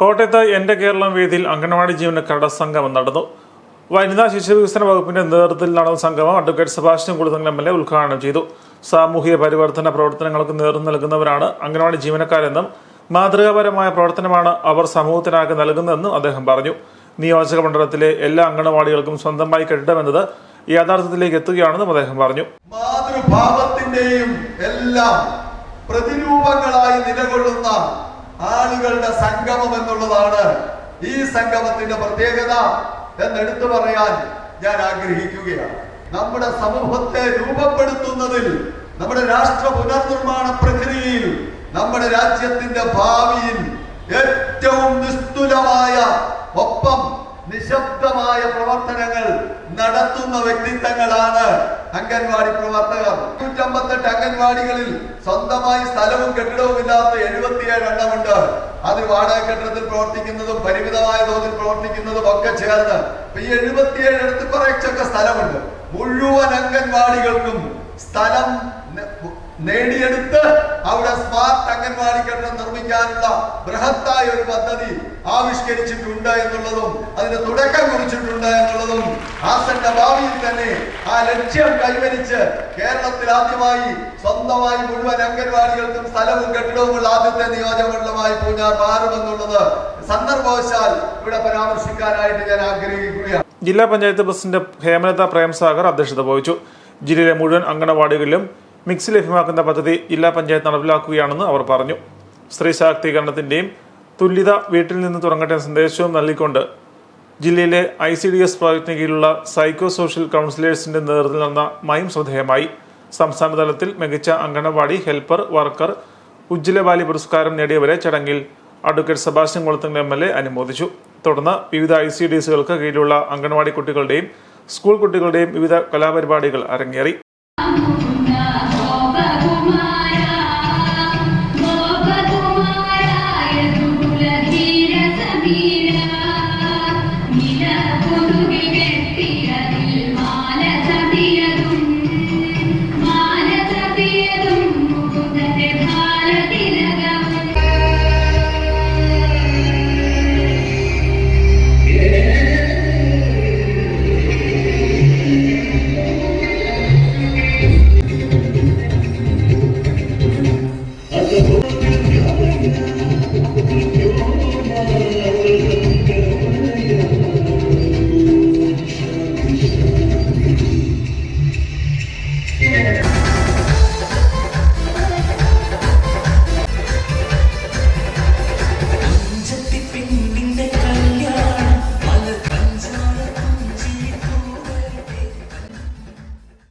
കോട്ടയത്ത് എന്റെ കേരളം വേദിയിൽ അംഗൻവാടി ജീവനക്കാരുടെ സംഗമം നടന്നു. വനിതാ ശിശു വികസന വകുപ്പിന്റെ നേതൃത്വത്തിൽ നടന്ന സംഗമം advocate Sebastian Kuluthangal M L A ഉദ്ഘാടനം ചെയ്തു. സാമൂഹിക പരിവർത്തന പ്രവർത്തനങ്ങൾക്ക് നേതൃത്വം നൽകുന്നവരാണ് അംഗൻവാടി ജീവനക്കാരെന്നും മാതൃകാപരമായ പ്രവർത്തനമാണ് അവർ സമൂഹത്തിനാകെ നൽകുന്നതെന്നും അദ്ദേഹം പറഞ്ഞു. നിയോജക മണ്ഡലത്തിലെ എല്ലാ അംഗനവാടികൾക്കും സ്വന്തമായി കെട്ടിടമെന്നത് യാഥാർത്ഥ്യത്തിലേക്ക് എത്തുകയാണെന്നും അദ്ദേഹം പറഞ്ഞു. മാതൃഭാവത്തിന്റെയും എല്ലാം പ്രതിരൂപങ്ങളായി നിലകൊള്ളുന്ന ആളുകളുടെ സംഗമം എന്നുള്ളതാണ് ഈ സംഗമത്തിന്റെ പ്രത്യേകത എന്നെടുത്തു പറയാൻ ഞാൻ ആഗ്രഹിക്കുകയാണ്. നമ്മുടെ സമൂഹത്തെ രൂപപ്പെടുത്തുന്നതിൽ നമ്മുടെ രാഷ്ട്ര പുനർനിർമ്മാണ പ്രക്രിയയിൽ നമ്മുടെ രാജ്യത്തിന്റെ ഭാവിയിൽ ഏറ്റവും നിസ്തുലമായ ഒപ്പം നിശബ്ദമായ പ്രവർത്തനങ്ങൾ നടത്തുന്ന വ്യക്തിത്വങ്ങളാണ് അംഗൻവാടി പ്രവർത്തകർ. നൂറ്റമ്പത്തെട്ട് അംഗൻവാടികളിൽ സ്വന്തമായി സ്ഥലവും കെട്ടിടവും ഇല്ലാത്ത എഴുപത്തിയേഴ് അത് വാടക കെട്ടിടത്തിൽ പ്രവർത്തിക്കുന്നതും പരിമിതമായ തോതിൽ പ്രവർത്തിക്കുന്നതും ഒക്കെ ചേർന്ന് ഈ എഴുപത്തിയേഴ് എടുത്ത് കുറച്ചൊക്കെ സ്ഥലമുണ്ട്. മുഴുവൻ അംഗൻവാടികൾക്കും സ്ഥലം നേടിയെടുത്ത് അവിടെ സ്മാർട്ട് അംഗൻവാടി കെട്ടിടം നിർമ്മിക്കാനുള്ള ബൃഹത്തായ ഒരു പദ്ധതി ആവിഷ്കരിച്ചിട്ടുണ്ട് എന്നുള്ളതും അതിന് തുടക്കം കുറിച്ചിട്ടുണ്ട് എന്നുള്ളതും ഹാസന്റെ ഭാവിയിൽ തന്നെ ആ ലക്ഷ്യം കൈവരിച്ച് കേരളത്തിൽ ആദ്യമായി സ്വന്തമായി മുഴുവൻ അംഗൻവാടികൾക്കും സ്ഥലവും കെട്ടിടവുമുള്ള ആദ്യത്തെ നിയോജകമണ്ഡലമായി പൂഞ്ഞാർ മാറുമെന്നുള്ളത് സന്ദർഭവശാൽ ഇവിടെ പരാമർശിക്കാനായിട്ട് ഞാൻ ആഗ്രഹിക്കുകയാണ്. ജില്ലാ പഞ്ചായത്ത് പ്രസിഡന്റ് ഹേമലത പ്രേംസാഗർ അധ്യക്ഷത വഹിച്ചു. ജില്ലയിലെ മുഴുവൻ അംഗനവാടികളിലും മിക്സ് ലഭ്യമാക്കുന്ന പദ്ധതി ജില്ലാ പഞ്ചായത്ത് നടപ്പിലാക്കുകയാണെന്ന് അവർ പറഞ്ഞു. സ്ത്രീ ശാക്തീകരണത്തിന്റെയും തുല്യത വീട്ടിൽ നിന്ന് തുടങ്ങട്ടെ സന്ദേശവും നൽകിക്കൊണ്ട് ജില്ലയിലെ ഐ സി ഡി എസ് പ്രോജക്റ്റിന് കീഴിലുള്ള സൈക്കോ സോഷ്യൽ കൗൺസിലേഴ്സിന്റെ നേതൃത്വത്തിൽ നടന്ന മൈം ശ്രദ്ധേയമായി. സംസ്ഥാനതലത്തിൽ മികച്ച അങ്കണവാടി ഹെൽപ്പർ വർക്കർ ഉജ്ജ്വലബാലി പുരസ്കാരം നേടിയവരെ ചടങ്ങിൽ advocate Sebastian Kulathunkal M L A അനുമോദിച്ചു. തുടർന്ന് വിവിധ ഐ സി ഡി എസുകൾക്ക് കീഴിലുള്ള അങ്കണവാടി കുട്ടികളുടെയും സ്കൂൾ കുട്ടികളുടെയും വിവിധ കലാപരിപാടികൾ അരങ്ങേറി.